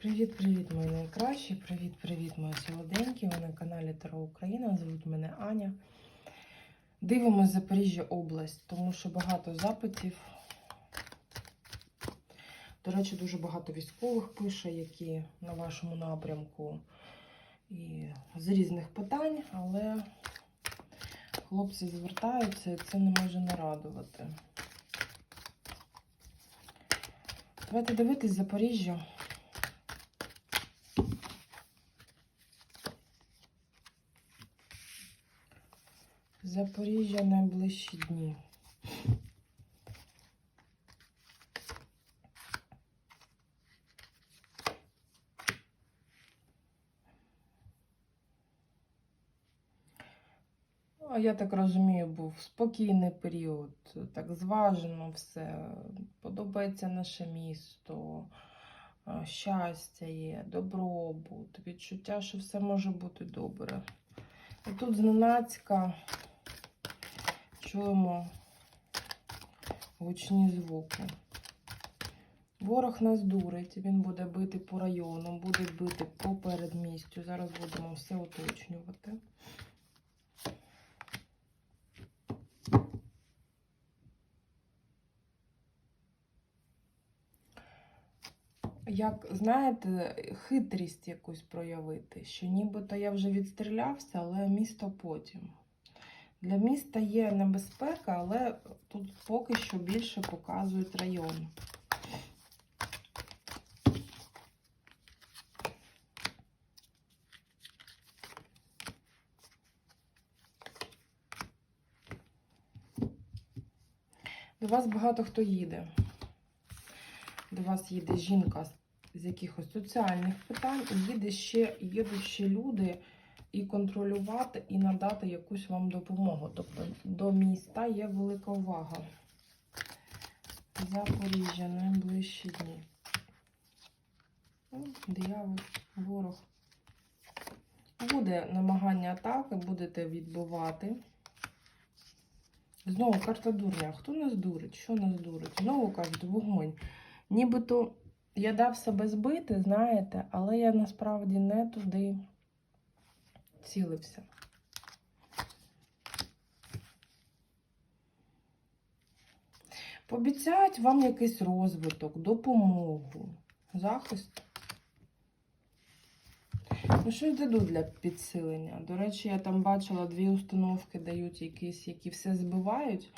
Привіт-привіт, мої найкращі! Привіт-привіт, мої солоденькі! Ви на каналі Таро Україна. Звуть мене Аня. Дивимось Запоріжжя область, тому що багато запитів. До речі, дуже багато військових пише, які на вашому напрямку і з різних питань, але хлопці звертаються і це не може не радувати. Давайте дивитись Запоріжжя. Запоріжжя найближчі дні. Я так розумію, був спокійний період, так зважено все. Подобається наше місто, щастя є, добробут, відчуття, що все може бути добре. І тут зненацька чуємо гучні звуки. Ворог нас дурить, він буде бити по району, буде бити по передмістю. Зараз будемо все уточнювати. Як, знаєте, хитрість якусь проявити, що нібито я вже відстрілявся, але місто потім. Для міста є небезпека, але тут поки що більше показують район. До вас багато хто їде. До вас їде жінка з- якихось соціальних питань, і їде ще, їдуть ще люди і контролювати, і надати якусь вам допомогу. Тобто до міста є велика увага. Запоріжжя, найближчі дні. Диявол, ворог. Буде намагання атаки, будете відбивати. Знову карта дурня. Хто нас дурить? Що нас дурить? Знову кажуть, вогонь. Нібито я дав себе збити, знаєте, але я насправді не туди цілився. Пообіцяють вам якийсь розвиток, допомогу, захист. Ну, щось дадуть для підсилення. До речі, я там бачила дві установки дають якісь, які все збивають.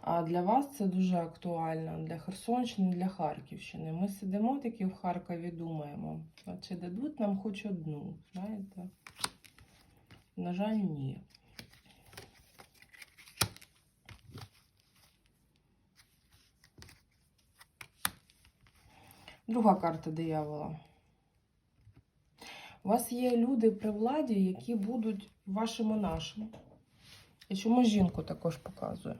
А для вас це дуже актуально для Херсонщини, для Харківщини. Ми сидимо такі в Харкові, думаємо, а чи дадуть нам хоч одну, знаєте? На жаль, ні. Друга карта диявола. У вас є люди при владі, які будуть вашими нашими. І чому жінку також показує?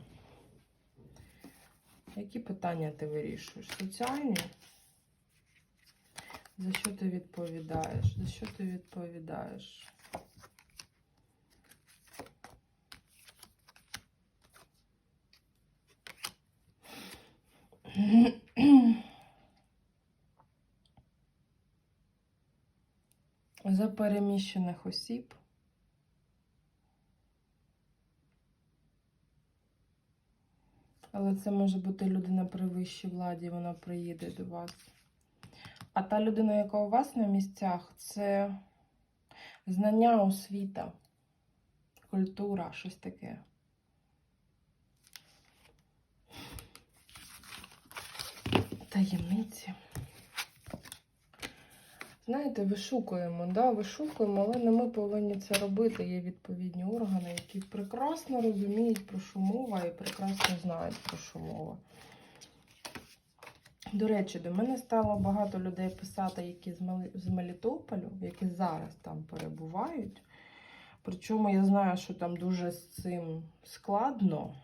Які питання ти вирішуєш? Соціальні? За що ти відповідаєш? За що ти відповідаєш? За переміщених осіб. Але це може бути людина при вищій владі, вона приїде до вас. А та людина, яка у вас на місцях, це знання, освіта, культура, щось таке. Таємниці. Знаєте, вишукуємо, да, вишукуємо, але не ми повинні це робити. Є відповідні органи, які прекрасно розуміють, про що мова і прекрасно знають, про що мова. До речі, до мене стало багато людей писати, які з Мелітополю, які зараз там перебувають. Причому я знаю, що там дуже з цим складно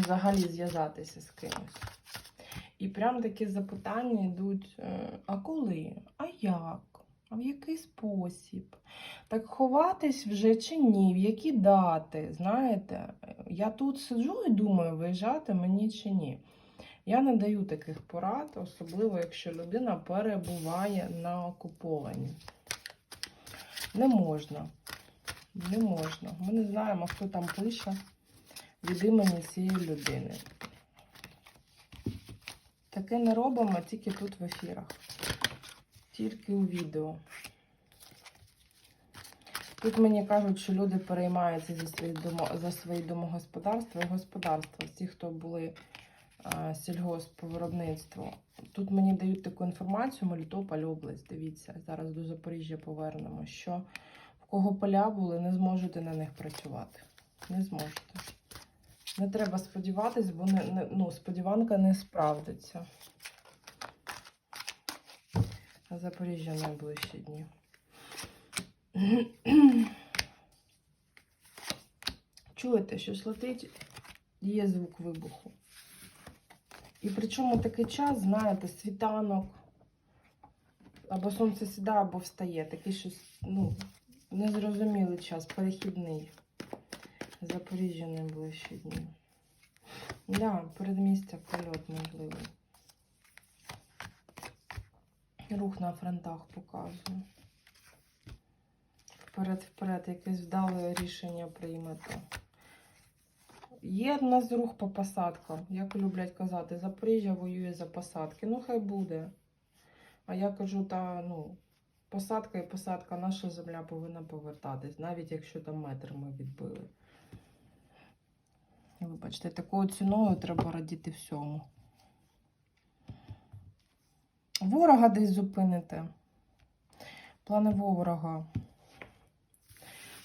взагалі зв'язатися з кимось. І прям такі запитання йдуть: е, а коли? А як? А в який спосіб? Так ховатись вже чи ні? В які дати? Знаєте, я тут сиджу і думаю, виїжджати мені чи ні. Я не даю таких порад, особливо якщо людина перебуває на окупованні. Не можна. Не можна. Ми не знаємо, хто там пише від імені цієї людини. Таке не робимо тільки тут в ефірах. Тільки у відео. Тут мені кажуть, що люди переймаються за свої, домо, за свої домогосподарства і господарства. Ті, хто були а, сільгоспвиробництво. Тут мені дають таку інформацію, Мелітополь область, дивіться, зараз до Запоріжжя повернемо, що в кого поля були, не зможете на них працювати. Не зможете. Не треба сподіватись, бо не, не, ну, сподіванка не справдиться. А Запоріжжя найближчі дні. Чуєте, щось летить, є звук вибуху. І причому такий час, знаєте, світанок, або сонце сідає, або встає. Такий щось, ну, незрозумілий час, перехідний. Запоріжжя найближчі дні. Да, передмістя польот можливий. Рух на фронтах показує. Вперед-вперед, якесь вдале рішення приймете. Є в нас рух по посадкам, як люблять казати, Запоріжжя воює за посадки. Ну, хай буде. А я кажу, та ну, посадка і посадка, наша земля повинна повертатись, навіть якщо там метр ми відбили. Вибачте, такою ціною треба радіти всьому. Ворога десь зупините. Плани ворога.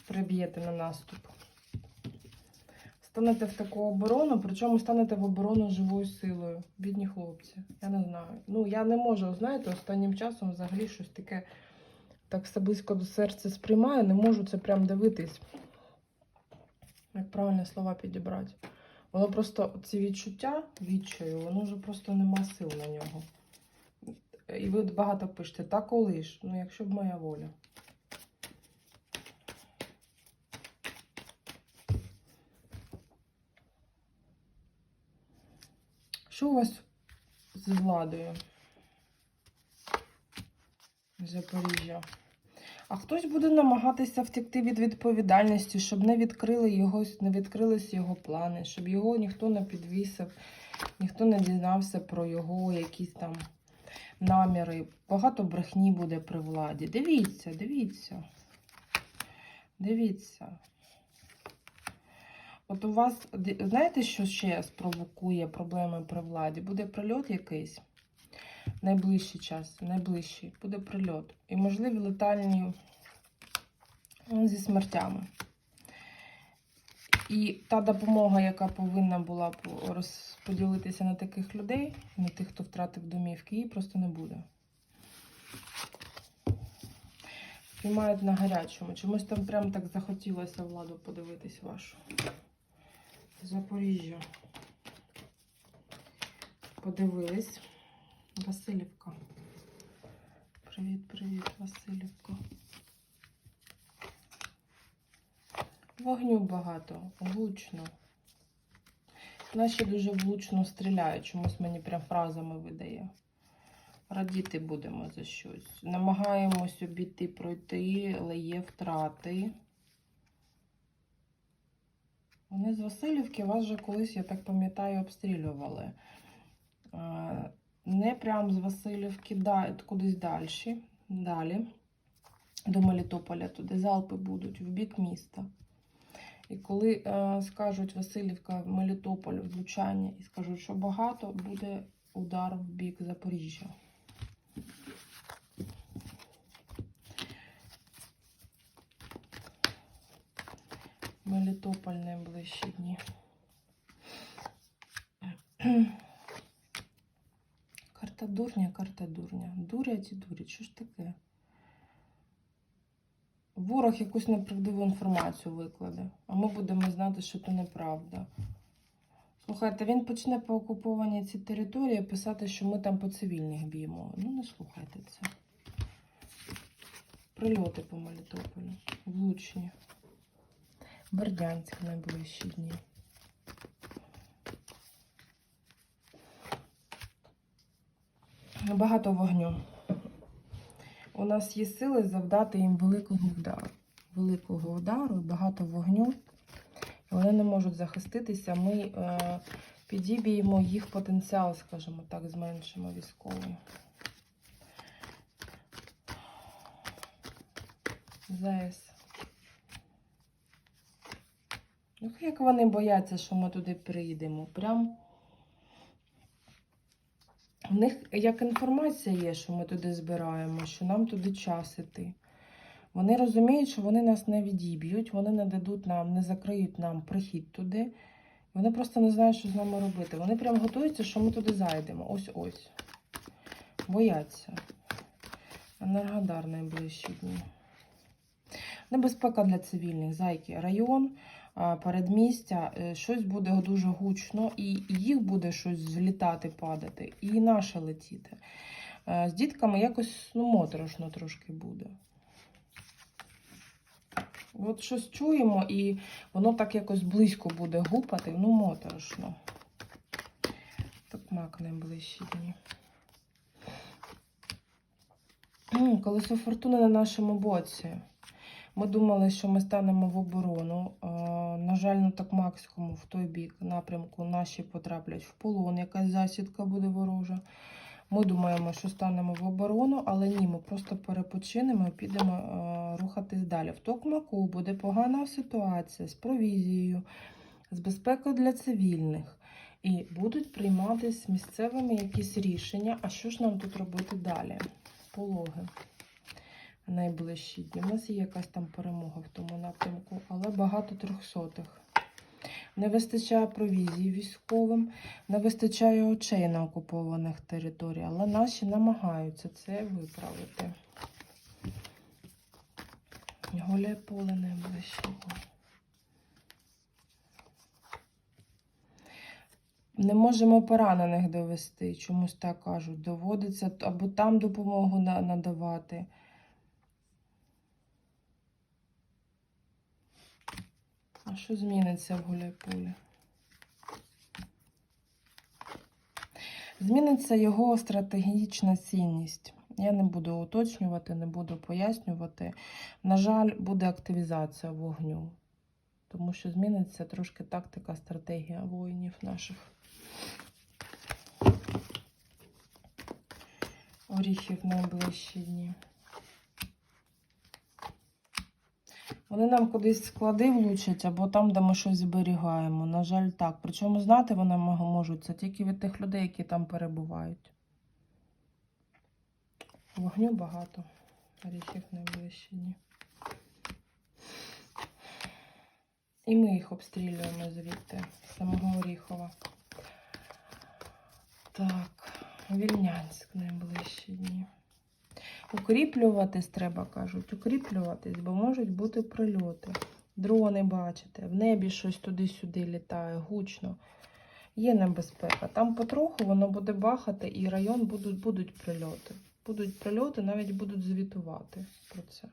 Приб'єте на наступ. Станете в таку оборону, причому станете в оборону живою силою. Бідні хлопці. Я не знаю. Ну, я не можу, знаєте, останнім часом взагалі щось таке так все близько до серця сприймаю, не можу це прям дивитись. Як правильні слова підібрати. Воно просто ці відчуття відчаю, воно вже просто нема сил на нього. І ви багато пишете, та коли ж? Ну, якщо б моя воля. Що у вас з владою? Запоріжжя. А хтось буде намагатися втекти від відповідальності, щоб не відкрили його, не відкрились його плани, щоб його ніхто не підвісив, ніхто не дізнався про його якісь там наміри. Багато брехні буде при владі. Дивіться, дивіться. Дивіться. От у вас, знаєте, що ще спровокує проблеми при владі? Буде прильот якийсь найближчий час, найближчий, буде прильот. І можливі летальні ну, зі смертями. І та допомога, яка повинна була розподілитися на таких людей, на тих, хто втратив домівки, її просто не буде. Приймають на гарячому. Чомусь там прям так захотілося владу подивитись вашу. Запоріжжя. Подивились. Васильівка. Привіт, привіт, Васильівка. Вогню багато, влучно. Наші дуже влучно стріляють, чомусь мені прям фразами видає. Радіти будемо за щось. Намагаємось обійти, пройти, але є втрати. Вони з Васильівки вас же колись, я так пам'ятаю, обстрілювали. Не прямо з Васильівки, да, кудись далі. Далі. До Мелітополя, туди залпи будуть, в бік міста. І коли е, скажуть Васильівка, Мелітополь, влучання, і скажуть, що багато, буде удар в бік Запоріжжя. Мелітополь найближчі дні. Карта дурня, карта дурня. Дурять і дурять. Що ж таке? Ворог якусь неправдиву інформацію викладе, а ми будемо знати, що це неправда. Слухайте, він почне по окупованій цій території писати, що ми там по цивільних б'ємо. Ну, не слухайте це. Прильоти по Мелітополю. Влучні. Бердянськ найближчі дні. Багато вогню. У нас є сили завдати їм великого удару. Великого удару, багато вогню. Вони не можуть захиститися. Ми е, підіб'ємо їх потенціал, скажімо так, зменшимо військовий. ЗС. Ну, як вони бояться, що ми туди приїдемо. Прям в них як інформація є, що ми туди збираємо, що нам туди час іти. Вони розуміють, що вони нас не відіб'ють, вони не дадуть нам, не закриють нам прихід туди. Вони просто не знають, що з нами робити. Вони прям готуються, що ми туди зайдемо. Ось-ось. Бояться. Енергодар найближчі дні. Небезпека для цивільних. Зайки. Район, передмістя, е, щось буде дуже гучно, і їх буде щось злітати, падати, і наше летіти. Е, З дітками якось ну, моторошно трошки буде. От щось чуємо, і воно так якось близько буде гупати, ну моторошно. Так мак найближчі дні. Колесо фортуни на нашому боці. Ми думали, що ми станемо в оборону. Е, На жаль, на Токмакському в той бік напрямку наші потраплять в полон, якась засідка буде ворожа. Ми думаємо, що станемо в оборону, але ні, ми просто перепочинемо і підемо е, рухатись далі. В Токмаку буде погана ситуація з провізією, з безпекою для цивільних. І будуть прийматися місцевими якісь рішення. А що ж нам тут робити далі? Пологи найближчі дні. У нас є якась там перемога в тому напрямку, але багато трьохсотих. Не вистачає провізії військовим, не вистачає очей на окупованих територіях, але наші намагаються це виправити. Гуляй поле найближчі. Не можемо поранених довести, чомусь так кажуть. Доводиться або там допомогу надавати. Що зміниться в Гуляйполі? Зміниться його стратегічна цінність. Я не буду уточнювати, не буду пояснювати. На жаль, буде активізація вогню, тому що зміниться трошки тактика, стратегія воїнів наших. Оріхів найближчі дні. Вони нам кудись склади влучать, або там, де ми щось зберігаємо. На жаль, так. Причому знати вони можуть це тільки від тих людей, які там перебувають. Вогню багато. Оріхів найближчі. І ми їх обстрілюємо звідти, з самого Оріхова. Так, Вільнянськ найближчі дні. Укріплюватись треба, кажуть, укріплюватись, бо можуть бути прильоти. Дрони бачите, в небі щось туди-сюди літає, гучно. Є небезпека. Там потроху воно буде бахати, і район будуть, будуть прильоти. Будуть прильоти, навіть будуть звітувати про це.